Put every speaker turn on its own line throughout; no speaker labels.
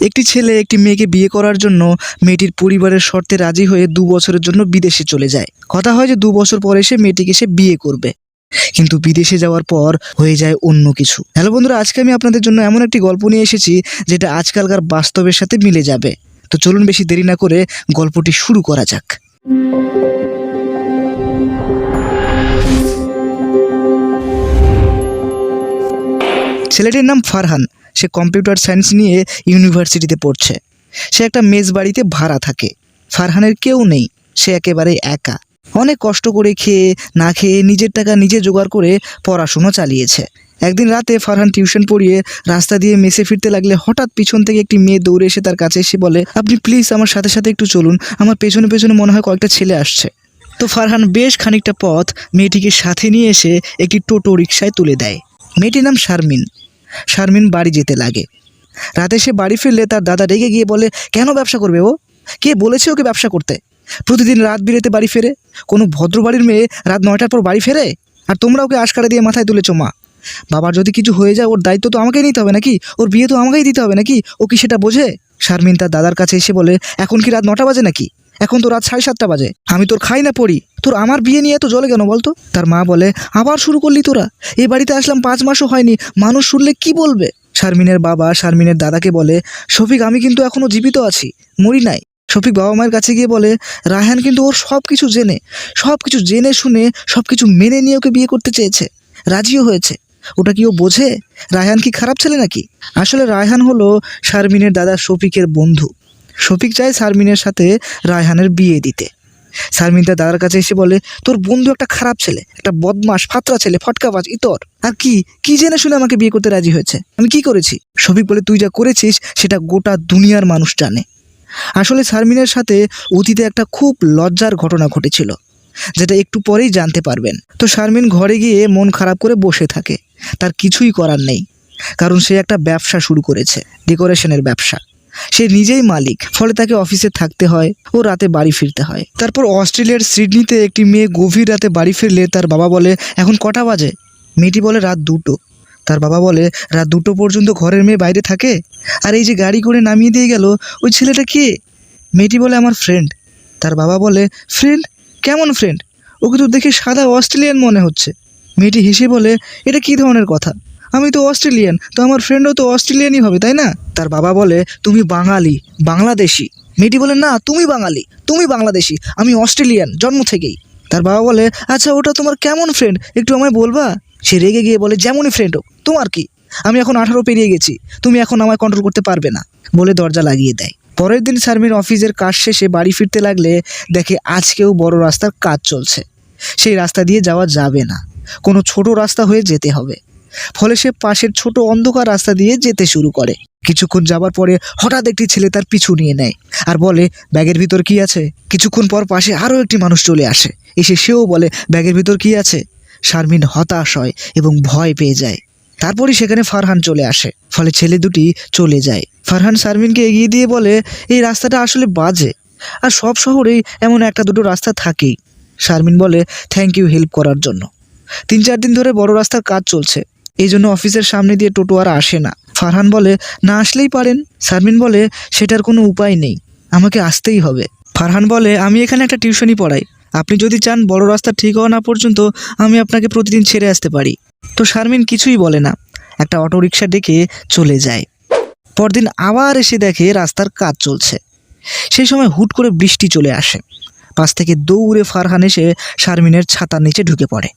একটি ছেলে একটি মেয়েকে বিয়ে করার জন্য মেয়েটির পরিবারের শর্তে রাজি হয়ে দু বছরের জন্য বিদেশে চলে যায়। কথা হয় যে দু বছর পরে সে মেয়েটিকে সে বিয়ে করবে। কিন্তু বিদেশে যাওয়ার পর হয়ে যায় অন্য কিছু। হ্যালো বন্ধুরা, আজকে আমি আপনাদের জন্য এমন একটি গল্প নিয়ে এসেছি যেটা আজকালকার বাস্তবের সাথে মিলে যাবে। তো চলুন বেশি দেরি না করে গল্পটি শুরু করা যাক। ছেলেটির নাম ফারহান। সে কম্পিউটার সায়েন্স নিয়ে ইউনিভার্সিটিতে পড়ছে। সে একটা মেজ বাড়িতে ভাড়া থাকে। ফারহানের কেউ নেই, সে একেবারে একা। অনেক কষ্ট করে খেয়ে, না খেয়ে নিজের টাকা নিজে জোগাড় করে পড়াশুনো চালিয়েছে। একদিন রাতে ফারহান টিউশন পড়িয়ে রাস্তা দিয়ে মেসে ফিরতে লাগলে হঠাৎ পিছন থেকে একটি মেয়ে দৌড়ে এসে তার কাছে এসে বলে, আপনি প্লিজ আমার সাথে সাথে একটু চলুন। আমার পেছনে পেছনে মনে হয় কয়েকটা ছেলে আসছে। তো ফারহান বেশ খানিকটা পথ মেয়েটিকে সাথে নিয়ে এসে একটি টোটো রিক্সায় তুলে দেয়। মেয়েটির নাম শারমিন। শারমিন বাড়ি যেতে লাগে। রাতে সে বাড়ি ফিরলে তার দাদা রেগে গিয়ে বলে, কেন ব্যবসা করবে ও? কে বলেছে ওকে ব্যবসা করতে? প্রতিদিন রাত বিরেতে বাড়ি ফেরে? কোনো ভদ্র বাড়ির মেয়ে রাত নয়টার পর বাড়ি ফেরে? আর তোমরা ওকে আশকারা দিয়ে মাথায় তুলেছো, মা। বাবার যদি কিছু হয়ে যায়, ওর দায়িত্ব তো আমাকেই নিতে হবে নাকি? ওর বিয়ে তো আমাকেই দিতে হবে নাকি? ও কি সেটা বোঝে? শারমিন তার দাদার কাছে এসে বলে, এখন কি রাত নটা বাজে নাকি? এখন তো রাত সাড়ে সাতটা বাজে। আমি তোর খাই না পড়ি। তোর আমার বিয়ে নিয়ে এত জলে কেন বলতো? তার মা বলে, আবার শুরু করলি তোরা। এই বাড়িতে আসলাম পাঁচ মাসও হয়নি। মানুষ শুনলে কি বলবে? শারমিনের বাবা শারমিনের দাদাকে বলে, শফিক, আমি কিন্তু এখনও জীবিত আছি। মরি নাই। শফিক বাবা মায়ের কাছে গিয়ে বলে, রায়হান কিন্তু ওর সব কিছু জেনে সব কিছু জেনে শুনে সব কিছু মেনে নিয়ে ওকে বিয়ে করতে চেয়েছে। রাজিও হয়েছে। ওটা কি ও বোঝে? রায়হান কি খারাপ ছেলে নাকি? আসলে রায়হান হলো শারমিনের দাদা শফিকের বন্ধু। শফিক চায় শারমিনের সাথে রায়হানের বিয়ে দিতে। শারমিন তার দাদার কাছে এসে বলে, তোর বন্ধু একটা খারাপ ছেলে, একটা বদমাস ফাতরা ছেলে, ফটকাবাজ, ইতর। আর কি কি জেনে শুনে আমাকে বিয়ে করতে রাজি হয়েছে? আমি কি করেছি? শফিক বলে, তুই যা করেছিস, সেটা গোটা দুনিয়ার মানুষ জানে। আসলে শারমিনের সাথে অতীতে একটা খুব লজ্জার ঘটনা ঘটেছিল, যেটা একটু পরেই জানতে পারবেন। তো শারমিন ঘরে গিয়ে মন খারাপ করে বসে থাকে। তার কিছুই করার নেই, কারণ সে একটা ব্যবসা শুরু করেছে, ডেকোরেশনের ব্যবসা। সে নিজেই মালিক, ফলে তাকে অফিসে থাকতে হয় ও রাতে বাড়ি ফিরতে হয়। তারপর অস্ট্রেলিয়ার সিডনিতে একটি মেয়ে গভীর রাতে বাড়ি ফিরলে তার বাবা বলে, এখন কটা বাজে? মেয়েটি বলে, রাত দুটো। তার বাবা বলে, রাত দুটো পর্যন্ত ঘরের মেয়ে বাইরে থাকে? আর এই যে গাড়ি করে নামিয়ে দিয়ে গেল, ওই ছেলেটা কে? মেয়েটি বলে, আমার ফ্রেন্ড তার বাবা বলে ফ্রেন্ড কেমন ফ্রেন্ড ওকে তো দেখে সাদা অস্ট্রেলিয়ান মনে হচ্ছে। মেয়েটি হেসে বলে, এটা কী ধরনের কথা? আমি তো অস্ট্রেলিয়ান, তো আমার ফ্রেন্ডও তো অস্ট্রেলিয়ানই হবে, তাই না? তার বাবা বলে, তুমি বাঙালি, বাংলাদেশি। মেয়েটি বলে, না, তুমি বাঙালি, তুমি বাংলাদেশি, আমি অস্ট্রেলিয়ান, জন্ম থেকেই। তার বাবা বলে আচ্ছা ওটা তোমার কেমন ফ্রেন্ড একটু আমায় বলবা? সে রেগে গিয়ে বলে, যেমনই ফ্রেন্ড হোক, তোমার কি? আমি এখন আঠারো পেরিয়ে গেছি, তুমি এখন আমায় কন্ট্রোল করতে পারবে না। বলে দরজা লাগিয়ে দেয়। পরের দিন শারমিন অফিসের কাজ শেষে বাড়ি ফিরতে লাগলে দেখে আজকেও বড় রাস্তার কাজ চলছে। সেই রাস্তা দিয়ে যাওয়া যাবে না। কোনো ছোট রাস্তা হয়ে যেতে হবে। ফলে সে পাশের ছোট অন্ধকার রাস্তা দিয়ে যেতে শুরু করে। কিছুক্ষণ যাবার পরে হঠাৎ একটি ছেলে তার পিছু নিয়ে নেয় আর বলে, ব্যাগের ভিতর কি আছে? কিছুক্ষণ পর পাশে আরও একটি মানুষ চলে আসে। এসে সেও বলে, ব্যাগের ভিতর কি আছে? শারমিন হতাশ হয় এবং ভয় পেয়ে যায়। তারপরই সেখানে ফারহান চলে আসে। ফলে ছেলে দুটি চলে যায়। ফারহান শারমিনকে এগিয়ে দিয়ে বলে, এই রাস্তাটা আসলে বাজে। আর সব শহরেই এমন একটা দুটো রাস্তা থাকেই। শারমিন বলে, থ্যাংক ইউ হেল্প করার জন্য। তিন চার দিন ধরে বড় রাস্তার কাজ চলছে। এই জন্য অফিসের সামনে দিয়ে টোটো আর আসে না। ফারহান বলে, না আসলেই পারেন। শারমিন বলে, সেটার কোনো উপায় নেই। আমাকে আসতেই হবে। ফারহান বলে, আমি এখানে একটা টিউশনই পড়াই। আপনি যদি চান বড় রাস্তা ঠিক হওয়া না পর্যন্ত, আমি আপনাকে প্রতিদিন ছেড়ে আসতে পারি। তো শারমিন কিছুই বলে না। একটা অটোরিকশা ডেকে চলে যায়। পরদিন আবার এসে দেখে রাস্তার কাজ চলছে। সেই সময় হুট করে বৃষ্টি চলে আসে। পাশ থেকে দৌড়ে ফারহান এসে শারমিনের ছাতার নিচে ঢুকে পড়ে।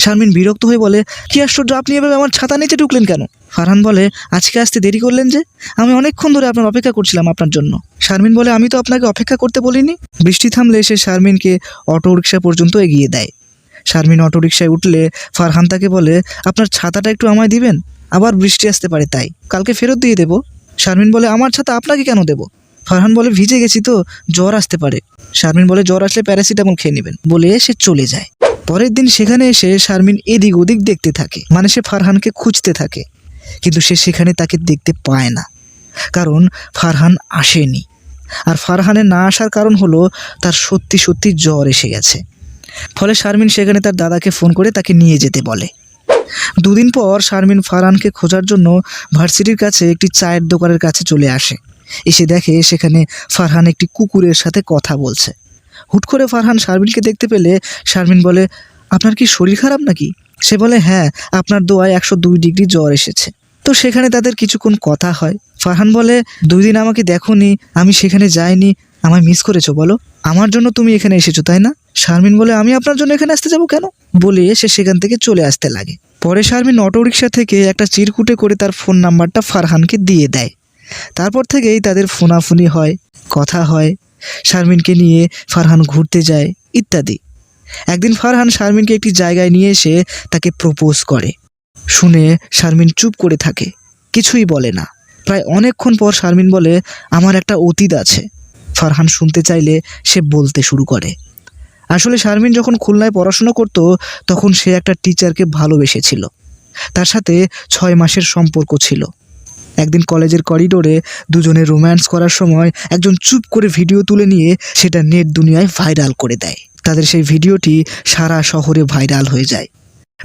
শারমিন বিরক্ত হয়ে বলে, কি আশ্চর্য, আপনি এভাবে আমার ছাতা নিচে ঢুকলেন কেন? ফারহান বলে, আজকে আসতে দেরি করলেন যে, আমি অনেকক্ষণ ধরে আপনার অপেক্ষা করছিলাম আপনার জন্য। শারমিন বলে, আমি তো আপনাকে অপেক্ষা করতে বলিনি। বৃষ্টি থামলে সে শারমিনকে অটো রিক্সা পর্যন্ত এগিয়ে দেয়। শারমিন অটো রিক্সায় উঠলে ফারহান তাকে বলে, আপনার ছাতাটা একটু আমায় দিবেন? আবার বৃষ্টি আসতে পারে তাই। কালকে ফেরত দিয়ে দেবো। শারমিন বলে, আমার ছাতা আপনাকে কেন দেবো? ফারহান বলে, ভিজে গেছি তো, জ্বর আসতে পারে। শারমিন বলে, জ্বর আসলে প্যারাসিটামল খেয়ে নেবেন। বলে সে চলে যায়। পরের দিন সেখানে এসে শারমিন এদিক ওদিক দেখতে থাকে। মানে সে ফারহানকে খুঁজতে থাকে। কিন্তু সে সেখানে তাকে দেখতে পায় না। কারণ ফারহান আসেনি। আর ফারহানের না আসার কারণ হলো তার সত্যি সত্যি জ্বর এসে গেছে। ফলে শারমিন সেখানে তার দাদাকে ফোন করে তাকে নিয়ে যেতে বলে। দুদিন পর শারমিন ফারহানকে খোঁজার জন্য ভার্সিটির কাছে একটি চায়ের দোকানের কাছে চলে আসে। এসে দেখে সেখানে ফারহান একটি কুকুরের সাথে কথা বলছে। হুট করে ফারহান শারমিনকে দেখতে পেলে শারমিন বলে, আপনার কি শরীর খারাপ নাকি? সে বলে হ্যাঁ আপনার দোয়ায় একশো দুই ডিগ্রি জ্বর এসেছে। তো সেখানে তাদের কিছুক্ষণ কথা হয়। ফারহান বলে, দুই দিন আমাকে দেখোনি, আমি সেখানে যাইনি, আমায় মিস করেছ, বলো। আমার জন্য তুমি এখানে এসেছ, তাই না? শারমিন বলে, আমি আপনার জন্য এখানে আসতে যাব কেন? বলে সে সেখান থেকে চলে আসতে লাগে। পরে শারমিন অটোরিকশা থেকে একটা চিরকুটে করে তার ফোন নাম্বারটা ফারহানকে দিয়ে দেয়। তারপর থেকেই তাদের ফোনাফুনি হয়, কথা হয়। শারমিনকে নিয়ে ফারহান ঘুরতে যায় ইত্যাদি। একদিন ফারহান শারমিনকে একটি জায়গায় নিয়ে এসে তাকে প্রপোজ করে। শুনে শারমিন চুপ করে থাকে, কিছুই বলে না। প্রায় অনেকক্ষণ পর শারমিন বলে, আমার একটা অতীত আছে। ফারহান শুনতে চাইলে সে বলতে শুরু করে। আসলে শারমিন যখন খুলনায় পড়াশোনা করতো, তখন সে একটা টিচারকে ভালোবেসেছিল। তার সাথে ছয় মাসের সম্পর্ক ছিল। একদিন কলেজের করিডোরে দুজনে রোম্যান্স করার সময় একজন চুপ করে ভিডিও তুলে নিয়ে সেটা নেট দুনিয়ায় ভাইরাল করে দেয়। তাদের সেই ভিডিওটি সারা শহরে ভাইরাল হয়ে যায়।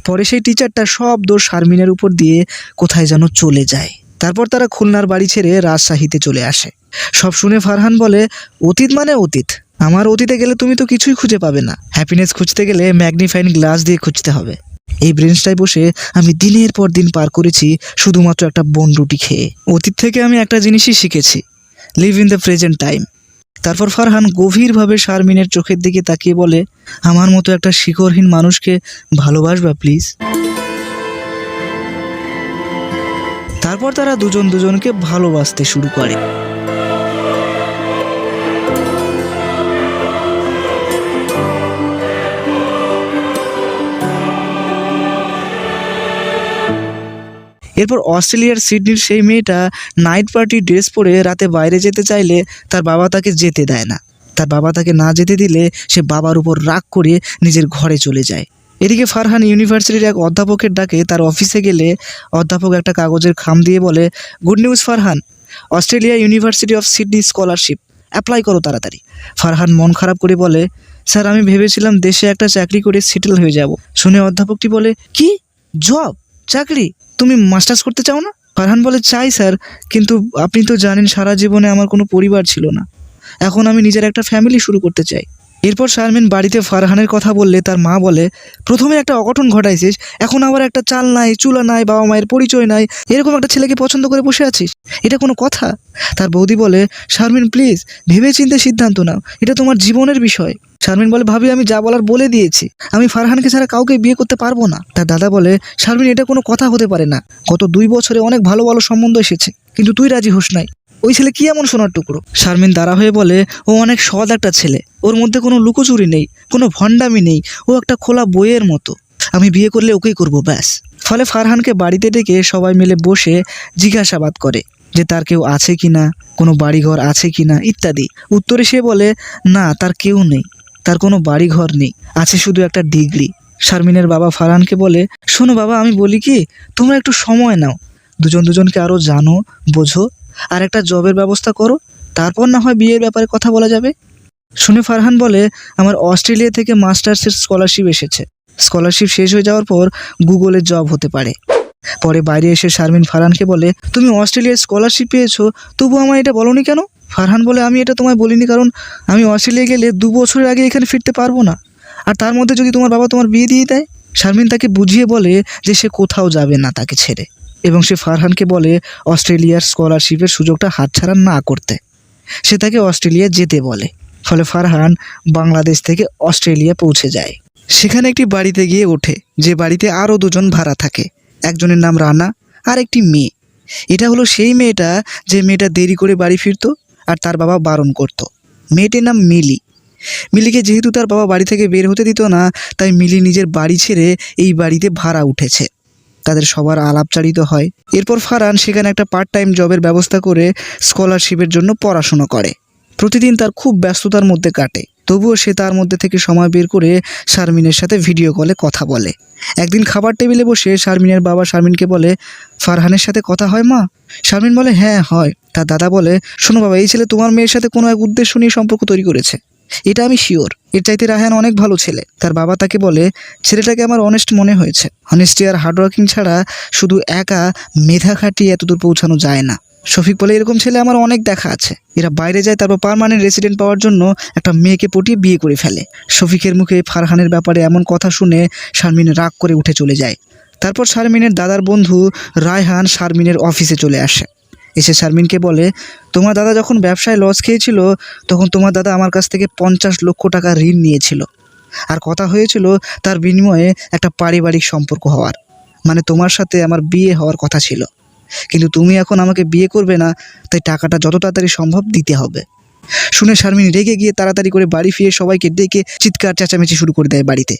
পরে সেই টিচারটা সব দোষ শারমিনের উপর দিয়ে কোথায় যেন চলে যায়। তারপর তারা খুলনার বাড়ি ছেড়ে রাজশাহীতে চলে আসে। সব শুনে ফারহান বলে, অতীত মানে অতীত। আমার অতীতে গেলে তুমি তো কিছুই খুঁজে পাবে না। হ্যাপিনেস খুঁজতে গেলে ম্যাগনিফাইং গ্লাস দিয়ে খুঁজতে হবে। এই ব্রেঞ্চটায় বসে আমি দিনের পর দিন পার করেছি শুধুমাত্র একটা বন রুটি খেয়ে। অতীত থেকে আমি একটা জিনিসই শিখেছি live in the present time তারপর ফারহান গভীরভাবে শারমিনের চোখের দিকে তাকিয়ে বলে, আমার মতো একটা শিকড়হীন মানুষকে ভালোবাসবা প্লিজ তারপর তারা দুজন দুজনকে ভালোবাসতে শুরু করে। এরপর অস্ট্রেলিয়ার সিডনির সেই মেয়েটা নাইট পার্টি ড্রেস পরে রাতে বাইরে যেতে চাইলে তার বাবা তাকে যেতে দেয় না। তার বাবা তাকে না যেতে দিলে সে বাবার উপর রাগ করে নিজের ঘরে চলে যায়। এদিকে ফারহান ইউনিভার্সিটির এক অধ্যাপকের ডাকে তার অফিসে গেলে অধ্যাপক একটা কাগজের খাম দিয়ে বলে, good news Farhan, Australia university of Sydney scholarship, apply করো তাড়াতাড়ি। ফারহান মন খারাপ করে বলে, স্যার, আমি ভেবেছিলাম দেশে একটা চাকরি করে সেটেল হয়ে যাব। শুনে অধ্যাপকটি বলে, কি? জব? চাকরি? তুমি মাস্টার্স করতে চাও না? ফারহান বলে, চাই স্যার, কিন্তু আপনি তো জানেন সারা জীবনে আমার কোনো পরিবার ছিল না। এখন আমি নিজের একটা ফ্যামিলি শুরু করতে চাই। এরপর শারমিন বাড়িতে ফারহানের কথা বললে তার মা বলে, প্রথমে একটা অঘটন ঘটাইছিস, এখন আবার একটা চাল নাই, চুলা নাই, বাবা মায়ের পরিচয় নাই, এরকম একটা ছেলেকে পছন্দ করে বসে আছিস? এটা কোনো কথা? তার বৌদি বলে, শারমিন প্লিজ ভেবে চিন্তে সিদ্ধান্ত নাও, এটা তোমার জীবনের বিষয়। শারমিন বলে, ভাবি, আমি যা বলার বলে দিয়েছি, আমি ফারহানকে ছাড়া কাউকে বিয়ে করতে পারব না। তার দাদা বলে, শারমিন, এটা কোনো কথা হতে পারে না, গত দুই বছরে অনেক ভালো ভালো সম্বন্ধ এসেছে, কিন্তু তুই রাজি হোস নাই। ওই ছেলে কি এমন সোনার টুকরো? শারমিন দাঁড়া হয়ে বলে, ও অনেক সৎ একটা ছেলে। ওর মধ্যে কোনো লুকোচুরি নেই, কোনো ভণ্ডামি নেই। ও একটা খোলা বইয়ের মতো। আমি বিয়ে করলে ওকেই করব, ব্যাস। ফলে ফারহানকে বাড়িতে ডেকে সবাই মিলে বসে জিজ্ঞাসাবাদ করে যে তার কেউ আছে কি না কোনো বাড়িঘর আছে কি না ইত্যাদি। উত্তরে সে বলে, না, তার কেউ নেই। তার কোনো বাড়িঘর নেই। আছে শুধু একটা ডিগ্রি। শারমিনের বাবা ফারহানকে বলে, শোনো বাবা, আমি বলি কি, তোমরা একটু সময় নাও। দুজন দুজনকে আরও জানো, বোঝো আর একটা জবের ব্যবস্থা করো, তারপর না হয় বিয়ের ব্যাপারে কথা বলা যাবে। শুনে ফারহান বলে, আমার অস্ট্রেলিয়া থেকে মাস্টার্সের স্কলারশিপ এসেছে। স্কলারশিপ শেষ হয়ে যাওয়ার পর গুগলে জব হতে পারে। পরে বাইরে এসে শারমিন ফারহানকে বলে, তুমি অস্ট্রেলিয়ার স্কলারশিপ পেয়েছ, তবু আমায় এটা বলনি কেন? ফারহান বলে, আমি এটা তোমায় বলিনি, কারণ আমি অস্ট্রেলিয়া গেলে দু বছরের আগে এখানে ফিরতে পারব না। আর তার মধ্যে যদি তোমার বাবা তোমার বিয়ে দিয়ে দেয়? শারমিন তাকে বুঝিয়ে বলে যে সে কোথাও যাবে না তাকে ছেড়ে। এবং সে ফারহানকে বলে অস্ট্রেলিয়ার স্কলারশিপের সুযোগটা হাতছাড়া না করতে। সে তাকে অস্ট্রেলিয়া যেতে বলে, ফলে ফারহান বাংলাদেশ থেকে অস্ট্রেলিয়া পৌঁছে যায়। সেখানে একটি বাড়িতে গিয়ে ওঠে, যে বাড়িতে আরও দুজন ভাড়া থাকে। একজনের নাম রানা আর একটি মেয়ে। এটা হলো সেই মেয়েটা যে মেয়েটা দেরি করে বাড়ি ফিরতো আর তার বাবা বারণ করত। মেয়েটির নাম মিলি। মিলিকে যেহেতু তার বাবা বাড়ি থেকে বের হতে দিত না, তাই মিলি নিজের বাড়ি ছেড়ে এই বাড়িতে ভাড়া উঠেছে। তাদের সবার আলাপচারিত হয়। এরপর ফারহান সেখানে একটা পার্ট টাইম জবের ব্যবস্থা করে স্কলারশিপের জন্য পড়াশুনো করে। প্রতিদিন তার খুব ব্যস্ততার মধ্যে কাটে। তবুও সে তার মধ্যে থেকে সময় বের করে শারমিনের সাথে ভিডিও কলে কথা বলে। একদিন খাবার টেবিলে বসে শারমিনের বাবা শারমিনকে বলে, ফারহানের সাথে কথা হয় মা? শারমিন বলে হ্যাঁ হয়। তার দাদা বলে, শোনো বাবা, এই ছেলে তোমার মেয়ের সাথে কোনো এক উদ্দেশ্য নিয়ে সম্পর্ক তৈরি করেছে। এটা আমি শিওর এর চাইতে রায়হান অনেক ভালো ছেলে। তার বাবা তাকে বলে, ছেলেটাকে আমার অনেস্ট মনে হয়েছে। অনেস্টি আর হার্ডওয়ার্কিং ছাড়া শুধু একা মেধা খাটিয়ে এতদূর পৌঁছানো যায় না। শফিক বলে, এরকম ছেলে আমার অনেক দেখা আছে। এরা বাইরে যায়, তারপর পার্মানেন্ট রেসিডেন্ট পাওয়ার জন্য একটা মেয়েকে পটিয়ে বিয়ে করে ফেলে। শফিকের মুখে ফারহানের ব্যাপারে এমন কথা শুনে শারমিন রাগ করে উঠে চলে যায়। তারপর শারমিনের দাদার বন্ধু রায়হান শারমিনের অফিসে চলে আসে। এসে শারমিনকে বলে, তোমার দাদা যখন ব্যবসায় লস খেয়েছিল, তখন তোমার দাদা আমার কাছ থেকে পঞ্চাশ লক্ষ টাকা ঋণ নিয়েছিল। আর কথা হয়েছিল তার বিনিময়ে একটা পারিবারিক সম্পর্ক হওয়ার। মানে তোমার সাথে আমার বিয়ে হওয়ার কথা ছিল। কিন্তু তুমি এখন আমাকে বিয়ে করবে না, তাই টাকাটা যত তাড়াতাড়ি সম্ভব দিতে হবে। শুনে শারমিন রেগে গিয়ে তাড়াতাড়ি করে বাড়ি ফিরে সবাইকে ডেকে চিৎকার চেঁচামেচি শুরু করে দেয় বাড়িতে।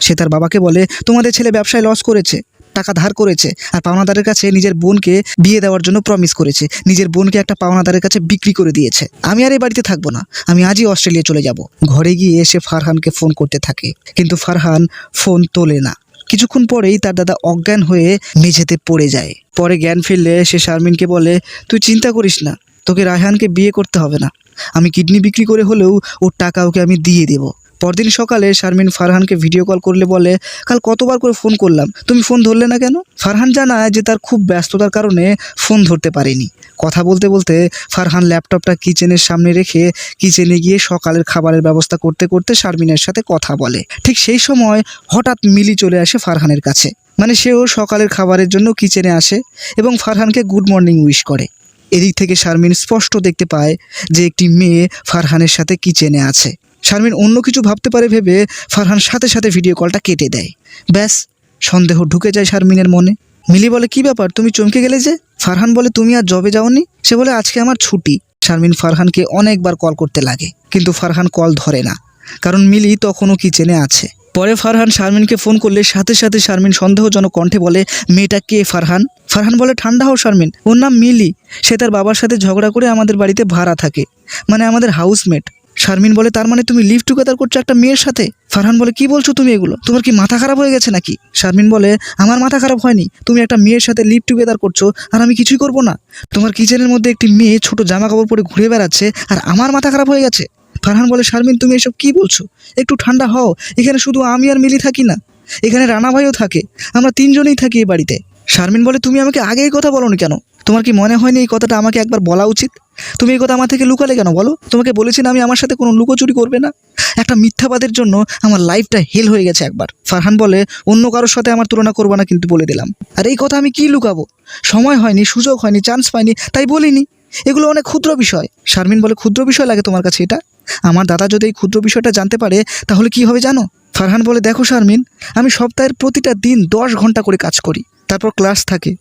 সে তার বাবাকে বলে, তোমাদের ছেলে ব্যবসায় লস করেছে। টাকা ধার করেছে আর পাওনাদারের কাছে নিজের বোনকে বিয়ে দেওয়ার জন্য প্রমিস করেছে। নিজের বোনকে একটা পাওনাদারের কাছে বিক্রি করে দিয়েছে। আমি আর এই বাড়িতে থাকব না। আমি আজই অস্ট্রেলিয়া চলে যাব। ঘরে গিয়ে সে ফারহানকে ফোন করতে থাকে। কিন্তু ফারহান ফোন তোলে না। কিছুক্ষণ পরেই তার দাদা অজ্ঞান হয়ে মেঝেতে পড়ে যায়। পরে জ্ঞান ফিরলে সে শারমিনকে বলে, তুই চিন্তা করিস না। তোকে রায়হানকে বিয়ে করতে হবে না। আমি কিডনি বিক্রি করে হলেও ওর টাকা ওকে আমি দিয়ে দেবো। পরদিন সকালে শারমিন ফারহানকে ভিডিও কল করলে বলে, কাল কতবার করে ফোন করলাম? তুমি ফোন ধরলে না কেন? ফারহান জানায় যে তার খুব ব্যস্ততার কারণে ফোন ধরতে পারেনি। কথা বলতে বলতে ফারহান ল্যাপটপটা কিচেনের সামনে রেখে কিচেনে গিয়ে সকালের খাবারের ব্যবস্থা করতে করতে শারমিনের সাথে কথা বলে। ঠিক সেই সময় হঠাৎ মিলি চলে আসে ফারহানের কাছে। মানে সেও সকালের খাবারের জন্য কিচেনে আসে এবং ফারহানকে গুড মর্নিং উইশ করে। এদিক থেকে শারমিন স্পষ্ট দেখতে পায় যে একটি মেয়ে ফারহানের সাথে কিচেনে আছে। শারমিন অন্য কিছু ভাবতে পারে ভেবে ফারহান সাথে সাথে ভিডিও কলটা কেটে দেয়। ব্যাস, সন্দেহ ঢুকে যায় শারমিনের মনে। মিলি বলে, কি ব্যাপার, তুমি চমকে গেলে যে? ফারহান বলে, তুমি আর জবে যাওনি? সে বলে, আজকে আমার ছুটি। শারমিন ফারহানকে অনেকবার কল করতে লাগে, কিন্তু ফারহান কল ধরে না। কারণ মিলি তখনও কিচেনে আছে। পরে ফারহান শারমিনকে ফোন করলে সাথে সাথে শারমিন সন্দেহজনক কণ্ঠে বলে, মেয়েটা কে ফারহান? ফারহান বলে, ঠান্ডা হও শারমিন। ওর নাম মিলি। সে তার বাবার সাথে ঝগড়া করে আমাদের বাড়িতে ভাড়া থাকে। মানে আমাদের হাউসমেট শারমিন বলে, তার মানে তুমি লিভ টুগেদার করছ একটা মেয়ের সাথে? ফারহান বলে, কি বলছো তুমি এগুলো? তোমার কি মাথা খারাপ হয়ে গেছে নাকি? শারমিন বলে, আমার মাথা খারাপ হয়নি। তুমি একটা মেয়ের সাথে লিভ টুগেদার করছ আর আমি কিছুই করব না। তোমার কিচেনের মধ্যে একটি মেয়ে ছোট জামা কাপড় পরে ঘুরে বেড়াচ্ছে আর আমার মাথা খারাপ হয়ে গেছে? ফারহান বলে, শারমিন, তুমি এসব কি বলছো? একটু ঠান্ডা হও। এখানে শুধু আমি আর মিলি থাকি না। এখানে রানা ভাইও থাকে। আমরা তিনজনেই থাকি এই বাড়িতে। শারমিন বলে, তুমি আমাকে আগে এই কথা বলোনি কেন? তোমার কি মনে হয়নি এই কথাটা আমাকে একবার বলা উচিত? তুমি এই কথা আমার থেকে লুকালে কেন বলো? তোমাকে বলেছি না আমি আমার সাথে কোনো লুকোচুরি করবে না? একটা মিথ্যাবাদের জন্য আমার লাইফটা হেল হয়ে গেছে একবার। ফারহান বলে, অন্য কারোর সাথে আমার তুলনা করব না কিন্তু বলে দিলাম। আর এই কথা আমি কি লুকাবো? সময় হয়নি, সুযোগ হয়নি চান্স পাইনি, তাই বলিনি। এগুলো অনেক ক্ষুদ্র বিষয়। শারমিন বলে, ক্ষুদ্র বিষয় লাগে তোমার কাছে এটা? আমার দাদা যদি এই ক্ষুদ্র বিষয়টা জানতে পারে, তাহলে কি হবে জানো? ফারহান বলে, দেখো শারমিন, আমি সপ্তাহের প্রতিটা দিন দশ ঘণ্টা করে কাজ করি। তারপর ক্লাস থাকে।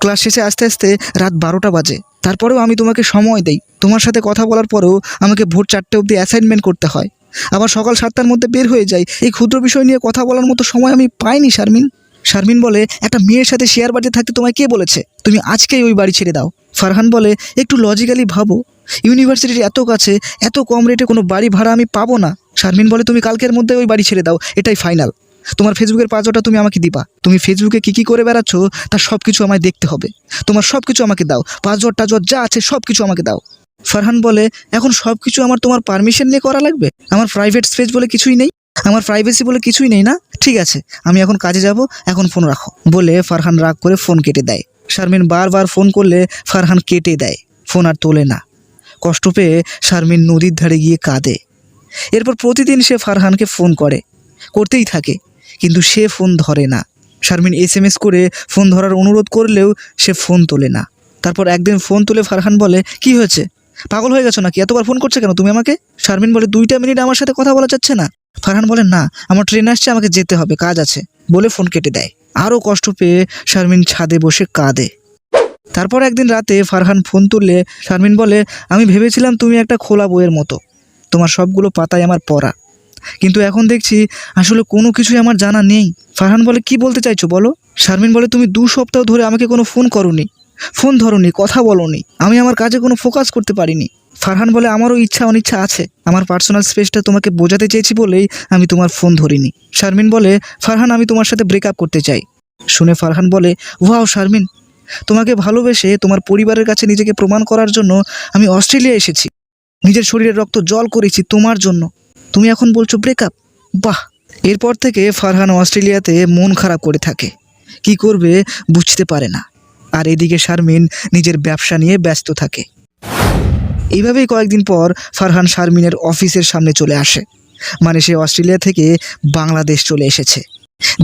ক্লাস শেষে আস্তে আস্তে রাত বারোটা বাজে। তারপরেও আমি তোমাকে সময় দেই। তোমার সাথে কথা বলার পরেও আমাকে ভোর চারটে অবধি অ্যাসাইনমেন্ট করতে হয়। আবার সকাল সাতটার মধ্যে বের হয়ে যাই। এই ক্ষুদ্র বিষয় নিয়ে কথা বলার মতো সময় আমি পাইনি, শারমিন। শারমিন বলে, একটা মেয়ের সাথে শেয়ার বাড়িতে থাকতে তোমায় কে বলেছে? তুমি আজকেই ওই বাড়ি ছেড়ে দাও। ফারহান বলে, একটু লজিক্যালি ভাবো। ইউনিভার্সিটির এত কাছে, এত কম রেটে কোনো বাড়ি ভাড়া আমি পাবো না। শারমিন বলে, তুমি কালকের মধ্যে ওই বাড়ি ছেড়ে দাও। এটাই ফাইনাল তোমার ফেসবুকের পাঁচটা তুমি আমাকে দিবা। তুমি ফেসবুকে কী কী করে বেড়াচ্ছ, তার সব কিছু আমায় দেখতে হবে। তোমার সব কিছু আমাকে দাও। পাঁচজোর টাজর যা আছে সব কিছু আমাকে দাও। ফারহান বলে, এখন সব কিছু আমার তোমার পারমিশন নিয়ে করা লাগবে? আমার প্রাইভেট স্পেস বলে কিছুই নেই? আমার প্রাইভেসি বলে কিছুই নেই না? ঠিক আছে, আমি এখন কাজে যাব, এখন ফোন রাখো। বলে ফারহান রাগ করে ফোন কেটে দেয়। শারমিন বারবার ফোন করলে ফারহান কেটে দেয়। ফোন আর তোলে না। কষ্ট পেয়ে শারমিন নদীর ধারে গিয়ে কাঁদে। এরপর প্রতিদিন সে ফারহানকে ফোন করে। করতেই থাকে। কিন্তু সে ফোন ধরে না। শারমিন এস এম এস করে ফোন ধরার অনুরোধ করলেও সে ফোন তোলে না। তারপর একদিন ফোন তুলে ফারহান বলে, কি হয়েছে? পাগল হয়ে গেছো নাকি? এতবার ফোন করছে কেন? তুমি আমাকে? শারমিন বলে, দুইটা মিনিট আমার সাথে কথা বলা যাচ্ছে না। ফারহান বলে, না, আমার ট্রেন আসছে, আমাকে যেতে হবে, কাজ আছে। বলে ফোন কেটে দেয়। আরও কষ্ট পেয়ে শারমিন ছাদে বসে কাঁদে। তারপর একদিন রাতে ফারহান ফোন তুললে শারমিন বলে, আমি ভেবেছিলাম তুমি একটা খোলা বইয়ের মতো। তোমার সবগুলো পাতায় আমার পড়া। কিন্তু এখন দেখছি আসলে কোনো কিছুই আমার জানা নেই। ফারহান বলে, কি বলতে চাইছো বলো? শারমিন বলে, তুমি দু সপ্তাহ ধরে আমাকে কোনো ফোন করনি। ফোন ধরনি, কথা বলনি। আমি আমার কাজে কোনো ফোকাস করতে পারিনি। ফারহান বলে, আমারও ইচ্ছা অনিচ্ছা আছে। আমার পার্সোনাল স্পেসটা তোমাকে বোঝাতে চেয়েছি বলেই আমি তোমার ফোন ধরিনি। শারমিন বলে, ফারহান, আমি তোমার সাথে ব্রেকআপ করতে চাই। শুনে ফারহান বলে, ওয়াও শারমিন, তোমাকে ভালোবেসে তোমার পরিবারের কাছে নিজেকে প্রমাণ করার জন্য আমি অস্ট্রেলিয়া এসেছি। নিজের শরীরের রক্ত জল করেছি তোমার জন্য। তুমি এখন বলছো ব্রেকআপ বাহ! এরপর থেকে ফারহান অস্ট্রেলিয়াতে মন খারাপ করে থাকে। কি করবে বুঝতে পারে না। আর এদিকে শারমিন নিজের ব্যবসা নিয়ে ব্যস্ত থাকে। এইভাবেই কয়েকদিন পর ফারহান শারমিনের অফিসের সামনে চলে আসে। মানে সে অস্ট্রেলিয়া থেকে বাংলাদেশ চলে এসেছে।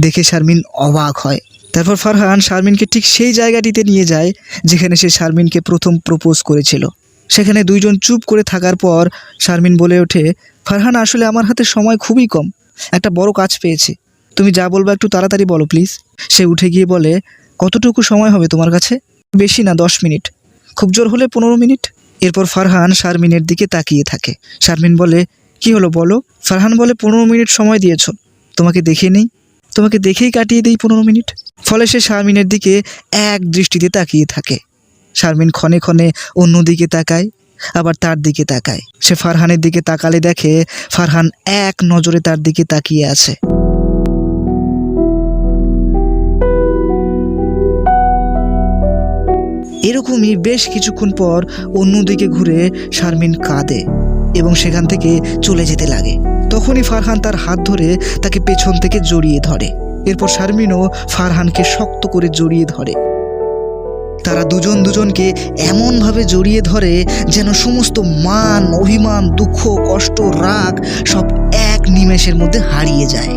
দেখে শারমিন অবাক হয়। তারপর ফারহান শারমিনকে ঠিক সেই জায়গাটিতে নিয়ে যায়, যেখানে সে শারমিনকে প্রথম প্রপোজ করেছিল। সেখানে দুইজন চুপ করে থাকার পর শারমিন বলে ওঠে, ফারহান, আসলে আমার হাতে সময় খুবই কম। একটা বড় কাজ পেয়েছি। তুমি যা বলব একটু তাড়াতাড়ি বলো, প্লিজ। সে উঠে গিয়ে বলে, কতটুকু সময় হবে তোমার কাছে? বেশি না, দশ মিনিট। খুব জোর হলে পনেরো মিনিট। এরপর ফারহান শারমিনের দিকে তাকিয়ে থাকে। শারমিন বলে, কি হলো বলো? ফারহান বলে, পনেরো মিনিট সময় দিয়েছ। তোমাকে দেখে নেই? তোমাকে দেখেই কাটিয়ে দিই পনেরো মিনিট? ফলে সে শারমিনের দিকে এক দৃষ্টিতে তাকিয়ে থাকে। শারমিন ক্ষণে ক্ষণে অন্যদিকে তাকায়, আবার তার দিকে তাকায়। সে ফারহানের দিকে তাকালে দেখে ফারহান এক নজরে তার দিকে তাকিয়ে আছে। এরকমই বেশ কিছুক্ষণ পর অন্যদিকে ঘুরে শারমিন কাঁদে এবং সেখান থেকে চলে যেতে লাগে। তখনই ফারহান তার হাত ধরে তাকে পেছন থেকে জড়িয়ে ধরে। এরপর শারমিনও ফারহানকে শক্ত করে জড়িয়ে ধরে। তারা দুজন দুজনকে এমনভাবে জড়িয়ে ধরে যেন সমস্ত মান, অভিমান, দুঃখ, কষ্ট, রাগ সব এক নিমেষের মধ্যে হারিয়ে যায়।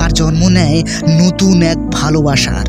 আর জন্ম নেয় নতুন এক ভালোবাসার।